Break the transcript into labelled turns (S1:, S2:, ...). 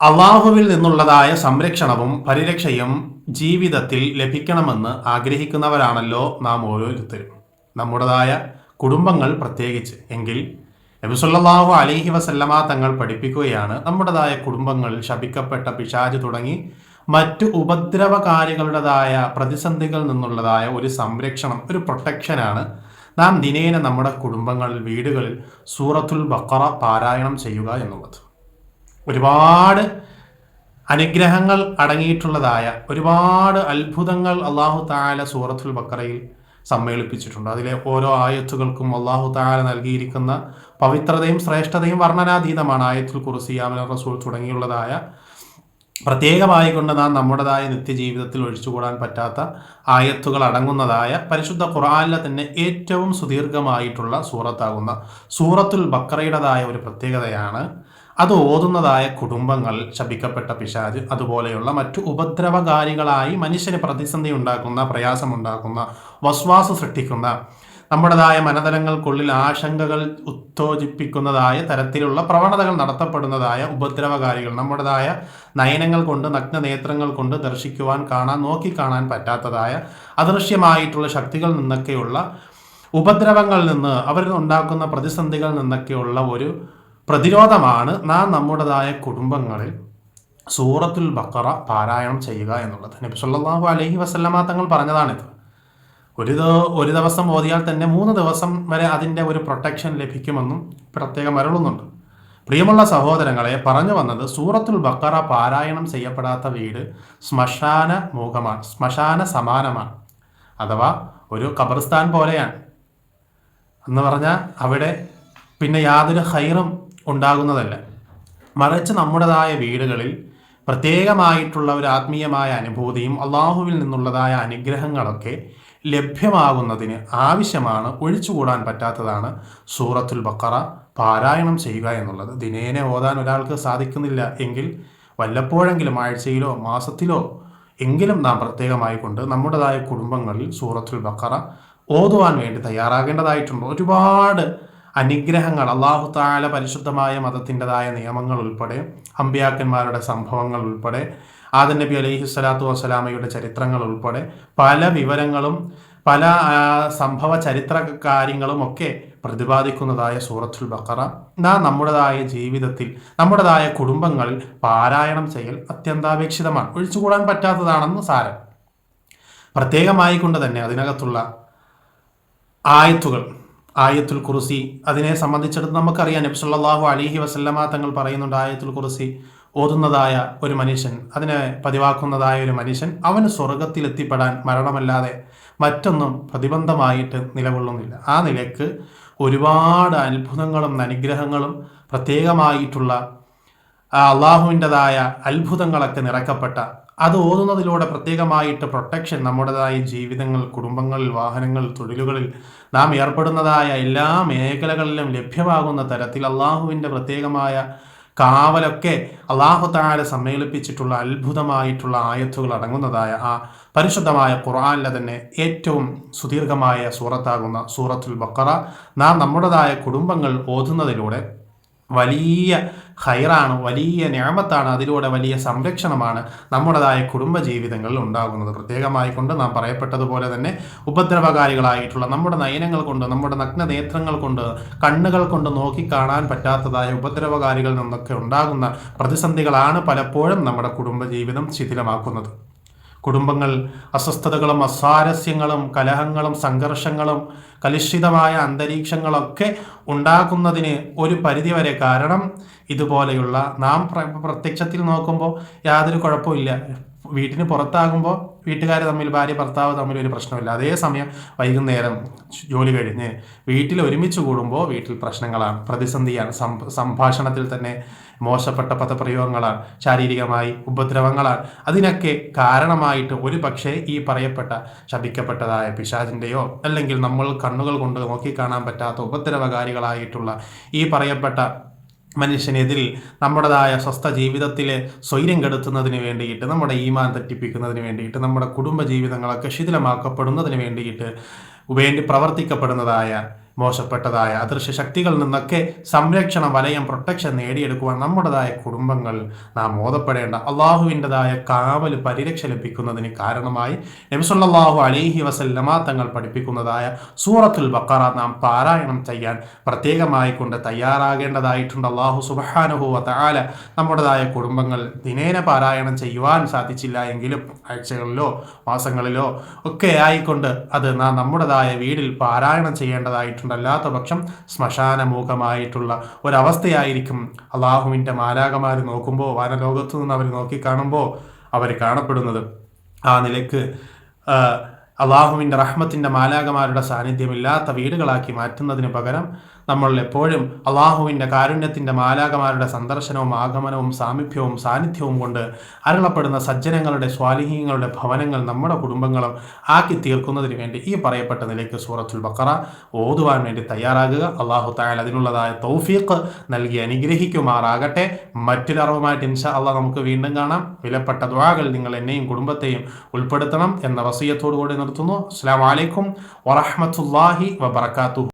S1: അള്ളാഹുവിൽ നിന്നുള്ളതായ സംരക്ഷണവും പരിരക്ഷയും ജീവിതത്തിൽ ലഭിക്കണമെന്ന് ആഗ്രഹിക്കുന്നവരാണല്ലോ നാം ഓരോരുത്തരും. നമ്മുടേതായ കുടുംബങ്ങൾ പ്രത്യേകിച്ച്. എങ്കിൽ നബിസുല്ലാഹു അലൈഹി വസല്ലമ തങ്ങൾ പഠിപ്പിക്കുകയാണ് നമ്മുടേതായ കുടുംബങ്ങൾ ശപിക്കപ്പെട്ട പിശാജ് തുടങ്ങി മറ്റു ഉപദ്രവകാരികളുടേതായ പ്രതിസന്ധികളിൽ നിന്നുള്ളതായ ഒരു സംരക്ഷണം ഒരു പ്രൊട്ടക്ഷനാണ് നാം ദിനേന നമ്മുടെ കുടുംബങ്ങളിൽ വീടുകളിൽ സൂറത്തുൽ ബക്കറ പാരായണം ചെയ്യുക എന്നുള്ളത്. ഒരുപാട് അനുഗ്രഹങ്ങൾ അടങ്ങിയിട്ടുള്ളതായ ഒരുപാട് അത്ഭുതങ്ങൾ അള്ളാഹു താല സൂറത്തുൽ ബക്കറയിൽ സമ്മേളിപ്പിച്ചിട്ടുണ്ട്. അതിലെ ഓരോ ആയത്തുകൾക്കും അള്ളാഹു താല നൽകിയിരിക്കുന്ന പവിത്രതയും ശ്രേഷ്ഠതയും വർണനാതീതമാണ്. ആയത്തുൽ കുറുസിയാമന റസൂൾ തുടങ്ങിയുള്ളതായ പ്രത്യേകമായി കൊണ്ട് നാം നമ്മുടേതായ നിത്യജീവിതത്തിൽ ഒഴിച്ചുകൂടാൻ പറ്റാത്ത ആയത്തുകൾ അടങ്ങുന്നതായ പരിശുദ്ധ ഖുറാനിലെ തന്നെ ഏറ്റവും സുദീർഘമായിട്ടുള്ള സൂറത്താകുന്ന സൂറത്തുൽ ബക്കറയുടേതായ ഒരു പ്രത്യേകതയാണ് അത് ഓതുന്നതായ കുടുംബങ്ങൾ ശപിക്കപ്പെട്ട പിശാജ് അതുപോലെയുള്ള മറ്റു ഉപദ്രവകാരികളായി മനുഷ്യന് പ്രതിസന്ധി ഉണ്ടാക്കുന്ന പ്രയാസമുണ്ടാക്കുന്ന വസ്വാസ് സൃഷ്ടിക്കുന്ന നമ്മുടേതായ മനതലങ്ങൾക്കുള്ളിൽ ആശങ്കകൾ ഉത്തേജിപ്പിക്കുന്നതായ തരത്തിലുള്ള പ്രവണതകൾ നടത്തപ്പെടുന്നതായ ഉപദ്രവകാരികൾ നമ്മുടേതായ നയനങ്ങൾ കൊണ്ട് നഗ്ന നേത്രങ്ങൾ കൊണ്ട് ദർശിക്കുവാൻ കാണാൻ നോക്കിക്കാണാൻ പറ്റാത്തതായ അദൃശ്യമായിട്ടുള്ള ശക്തികൾ നിന്നൊക്കെയുള്ള ഉപദ്രവങ്ങളിൽ നിന്ന് അവരിൽ ഉണ്ടാക്കുന്ന പ്രതിസന്ധികളിൽ നിന്നൊക്കെയുള്ള ഒരു പ്രതിരോധമാണ് നാം നമ്മുടേതായ കുടുംബങ്ങളിൽ സൂറത്തുൽ ബക്കറ പാരായണം ചെയ്യുക എന്നുള്ളത്. നബി സല്ലല്ലാഹു അലഹി വസല്ലമ തങ്ങൾ പറഞ്ഞതാണിത്. ഒരു ഒരു ദിവസം ഓതിയാൽ തന്നെ മൂന്ന് ദിവസം വരെ അതിന്റെ ഒരു പ്രൊട്ടക്ഷൻ ലഭിക്കുമെന്നും പ്രത്യേകം അരുളുന്നുണ്ട്. പ്രിയമുള്ള സഹോദരങ്ങളെ പറഞ്ഞു വന്നത് സൂറത്തുൽ ബക്കറ പാരായണം ചെയ്യപ്പെടാത്ത വീട് ശ്മശാന മുഖമാണ് ശ്മശാന സമാനമാണ് അഥവാ ഒരു ഖബർസ്ഥാൻ പോലെയാണ്. എന്ന് പറഞ്ഞാൽ അവിടെ പിന്നെ യാതൊരു ഹൈറും ഉണ്ടാകുന്നതല്ല. മറിച്ച് നമ്മുടേതായ വീടുകളിൽ പ്രത്യേകമായിട്ടുള്ള ഒരു ആത്മീയമായ അനുഭൂതിയും അള്ളാഹുവിൽ നിന്നുള്ളതായ അനുഗ്രഹങ്ങളൊക്കെ ലഭ്യമാകുന്നതിന് ആവശ്യമാണ് ഒഴിച്ചുകൂടാൻ പറ്റാത്തതാണ് സൂറത്തുൽ ബക്കറ പാരായണം ചെയ്യുക എന്നുള്ളത്. ദിനേനെ ഓതാൻ ഒരാൾക്ക് സാധിക്കുന്നില്ല എങ്കിൽ വല്ലപ്പോഴെങ്കിലും ആഴ്ചയിലോ മാസത്തിലോ എങ്കിലും നാം പ്രത്യേകമായി കൊണ്ട് നമ്മുടേതായ കുടുംബങ്ങളിൽ സൂറത്തുൽ ബക്കറ ഓതുവാൻ വേണ്ടി തയ്യാറാകേണ്ടതായിട്ടുണ്ട്. ഒരുപാട് അനുഗ്രഹങ്ങൾ അള്ളാഹു താല പരിശുദ്ധമായ മതത്തിന്റെതായ നിയമങ്ങൾ ഉൾപ്പെടെ അമ്പ്യാക്കന്മാരുടെ സംഭവങ്ങൾ ഉൾപ്പെടെ ആദൻ നബി അലൈഹി സ്വലാത്തു വസ്സലാമയുടെ ചരിത്രങ്ങൾ ഉൾപ്പെടെ പല വിവരങ്ങളും പല സംഭവ ചരിത്ര കാര്യങ്ങളും ഒക്കെ പ്രതിപാദിക്കുന്നതായ സൂറത്തുൽ ബക്കറ നാം നമ്മുടേതായ ജീവിതത്തിൽ നമ്മുടേതായ കുടുംബങ്ങളിൽ പാരായണം ചെയ്യൽ അത്യന്താപേക്ഷിതമാണ്. ഒഴിച്ചുകൂടാൻ പറ്റാത്തതാണെന്ന് സാരം. പ്രത്യേകമായി കൊണ്ട് തന്നെ അതിനകത്തുള്ള ആയത്തുകൾ ആയത്തുൽ കുറുസി അതിനെ സംബന്ധിച്ചിടത്ത് നമുക്കറിയാം നബി സല്ലല്ലാഹു അലൈഹി വസല്ലമ തങ്ങൾ പറയുന്നുണ്ട് ആയത്തുൽ കുറുസി ഓതുന്നതായ ഒരു മനുഷ്യൻ അതിനെ പതിവാക്കുന്നതായ ഒരു മനുഷ്യൻ അവന് സ്വർഗത്തിലെത്തിപ്പെടാൻ മരണമല്ലാതെ മറ്റൊന്നും പ്രതിബന്ധമായിട്ട് നിലകൊള്ളുന്നില്ല. ആ നിലയ്ക്ക് ഒരുപാട് അത്ഭുതങ്ങളും അനുഗ്രഹങ്ങളും പ്രത്യേകമായിട്ടുള്ള അള്ളാഹുവിന്റെതായ അത്ഭുതങ്ങളൊക്കെ നിറക്കപ്പെട്ട അത് ഓതുന്നതിലൂടെ പ്രത്യേകമായിട്ട് പ്രൊട്ടക്ഷൻ നമ്മുടേതായ ജീവിതങ്ങൾ കുടുംബങ്ങളിൽ വാഹനങ്ങൾ തൊഴിലുകളിൽ നാം ഏർപ്പെടുന്നതായ എല്ലാ മേഖലകളിലും ലഭ്യമാകുന്ന തരത്തിൽ അള്ളാഹുവിന്റെ പ്രത്യേകമായ കാവലൊക്കെ അള്ളാഹു താല സമ്മേളിപ്പിച്ചിട്ടുള്ള അത്ഭുതമായിട്ടുള്ള ആയത്തുകൾ അടങ്ങുന്നതായ ആ പരിശുദ്ധമായ ഖുർആാനിലെ തന്നെ ഏറ്റവും സുദീർഘമായ സൂറത്താകുന്ന സൂറത്തുൽ ബക്കറ നാം നമ്മുടേതായ കുടുംബങ്ങൾ ഓതുന്നതിലൂടെ വലിയ ഹൈറാണ് വലിയ ഞാമത്താണ് അതിലൂടെ വലിയ സംരക്ഷണമാണ് നമ്മുടേതായ കുടുംബജീവിതങ്ങളിൽ ഉണ്ടാകുന്നത്. പ്രത്യേകമായി കൊണ്ട് നാം പറയപ്പെട്ടതുപോലെ തന്നെ ഉപദ്രവകാരികളായിട്ടുള്ള നമ്മുടെ നയനങ്ങൾ കൊണ്ട് നമ്മുടെ നഗ്ന നേത്രങ്ങൾ കൊണ്ട് കണ്ണുകൾ കൊണ്ട് നോക്കി കാണാൻ പറ്റാത്തതായ ഉപദ്രവകാരികളിൽ നിന്നൊക്കെ ഉണ്ടാകുന്ന പ്രതിസന്ധികളാണ് പലപ്പോഴും നമ്മുടെ കുടുംബജീവിതം ശിഥിലമാക്കുന്നത്. കുടുംബങ്ങൾ അസ്വസ്ഥതകളും അസ്വാരസ്യങ്ങളും കലഹങ്ങളും സംഘർഷങ്ങളും കലുഷിതമായ അന്തരീക്ഷങ്ങളൊക്കെ ഉണ്ടാക്കുന്നതിന് ഒരു പരിധിവരെ കാരണം ഇതുപോലെയുള്ള നാം പ്രത്യക്ഷത്തിൽ നോക്കുമ്പോൾ യാതൊരു കുഴപ്പമില്ല വീട്ടിന് പുറത്താകുമ്പോൾ വീട്ടുകാർ തമ്മിൽ ഭാര്യ ഭർത്താവ് തമ്മിൽ ഒരു പ്രശ്നമില്ല. അതേസമയം വൈകുന്നേരം ജോലി കഴിഞ്ഞ് വീട്ടിൽ ഒരുമിച്ച് കൂടുമ്പോൾ വീട്ടിൽ പ്രശ്നങ്ങളാണ്. പ്രതിസന്ധിയാണ്. സംഭാഷണത്തിൽ തന്നെ മോശപ്പെട്ട പദപ്രയോഗങ്ങളാണ്. ശാരീരികമായി ഉപദ്രവങ്ങളാണ്. അതിനൊക്കെ കാരണമായിട്ട് ഒരു പക്ഷേ ഈ പറയപ്പെട്ട ശപിക്കപ്പെട്ടതായ പിശാചിന്റെയോ അല്ലെങ്കിൽ നമ്മൾ കണ്ണുകൾ കൊണ്ട് നോക്കിക്കാണാൻ പറ്റാത്ത ഉപദ്രവകാരികളായിട്ടുള്ള ഈ പറയപ്പെട്ട മനുഷ്യനെതിരിൽ നമ്മുടേതായ സ്വസ്ഥ ജീവിതത്തിലെ സ്വൈര്യം കെടുത്തുന്നതിന് വേണ്ടിയിട്ട് നമ്മുടെ ഈമാൻ തെറ്റിപ്പിക്കുന്നതിന് വേണ്ടിയിട്ട് നമ്മുടെ കുടുംബ ജീവിതങ്ങളൊക്കെ ശിഥിലമാക്കപ്പെടുന്നതിന് വേണ്ടിയിട്ട് വേണ്ടി പ്രവർത്തിക്കപ്പെടുന്നതായ മോശപ്പെട്ടതായ അദൃശ്യ ശക്തികളിൽ നിന്നൊക്കെ സംരക്ഷണ വലയം പ്രൊട്ടക്ഷൻ നേടിയെടുക്കുവാൻ നമ്മുടേതായ കുടുംബങ്ങൾ നാം ഓതപ്പെടേണ്ട അള്ളാഹുവിന്റെതായ കാവൽ പരിരക്ഷ ലഭിക്കുന്നതിന് കാരണമായി നബിസുല്ലാഹു അലിഹി വസല്ലമ തങ്ങൾ പഠിപ്പിക്കുന്നതായ സൂറത്തുൽ ബക്കറ നാം പാരായണം ചെയ്യാൻ പ്രത്യേകമായി കൊണ്ട് തയ്യാറാകേണ്ടതായിട്ടുണ്ട്. അള്ളാഹു സുബഹാനുഹുവ താല നമ്മുടേതായ കുടുംബങ്ങൾ ദിനേന പാരായണം ചെയ്യുവാൻ സാധിച്ചില്ല എങ്കിലും ആഴ്ചകളിലോ മാസങ്ങളിലോ ഒക്കെ ആയിക്കൊണ്ട് അത് നാം നമ്മുടേതായ വീടിൽ പാരായണം ചെയ്യേണ്ടതായിട്ടുണ്ട്. അല്ലാത്ത പക്ഷം ശ്മശാനമുഖമായിട്ടുള്ള ഒരവസ്ഥയായിരിക്കും. അള്ളാഹുവിന്റെ മാലാകമാർ നോക്കുമ്പോൾ വാനലോകത്തു നിന്ന് അവർ നോക്കി കാണുമ്പോൾ അവർ കാണപ്പെടുന്നത്. ആ നിലയ്ക്ക് അള്ളാഹുവിന്റെ റഹ്മത്തിന്റെ മാലാകമാരുടെ സാന്നിധ്യമില്ലാത്ത വീടുകളാക്കി മാറ്റുന്നതിന് പകരം നമ്മൾ എപ്പോഴും അള്ളാഹുവിന്റെ കാരുണ്യത്തിന്റെ മാലാകമാരുടെ സന്ദർശനവും ആഗമനവും സാമീപ്യവും സാന്നിധ്യവും കൊണ്ട് അരുളപ്പെടുന്ന സജ്ജനങ്ങളുടെ സ്വാലിഹീങ്ങളുടെ ഭവനങ്ങൾ നമ്മുടെ കുടുംബങ്ങളും ആക്കി തീർക്കുന്നതിന് വേണ്ടി ഈ പറയപ്പെട്ട നിലയ്ക്ക് സൂറത്തുൽ ബക്കറ ഓതുവാൻ വേണ്ടി തയ്യാറാകുക. അള്ളാഹു തായാൽ അതിനുള്ളതായ തൗഫീഖ് നൽകി അനുഗ്രഹിക്കുമാറാകട്ടെ. മറ്റൊരറിവുമായിട്ട് ഇൻഷാ അള്ളാഹ് നമുക്ക് വീണ്ടും കാണാം. വിലപ്പെട്ട ദ്വാകൾ നിങ്ങൾ എന്നെയും കുടുംബത്തെയും ഉൾപ്പെടുത്തണം എന്ന വസീയത്തോടു കൂടി നിർത്തുന്നു. അസ്സാം വലൈക്കും വറഹമത്തല്ലാഹി വബർക്കാത്തു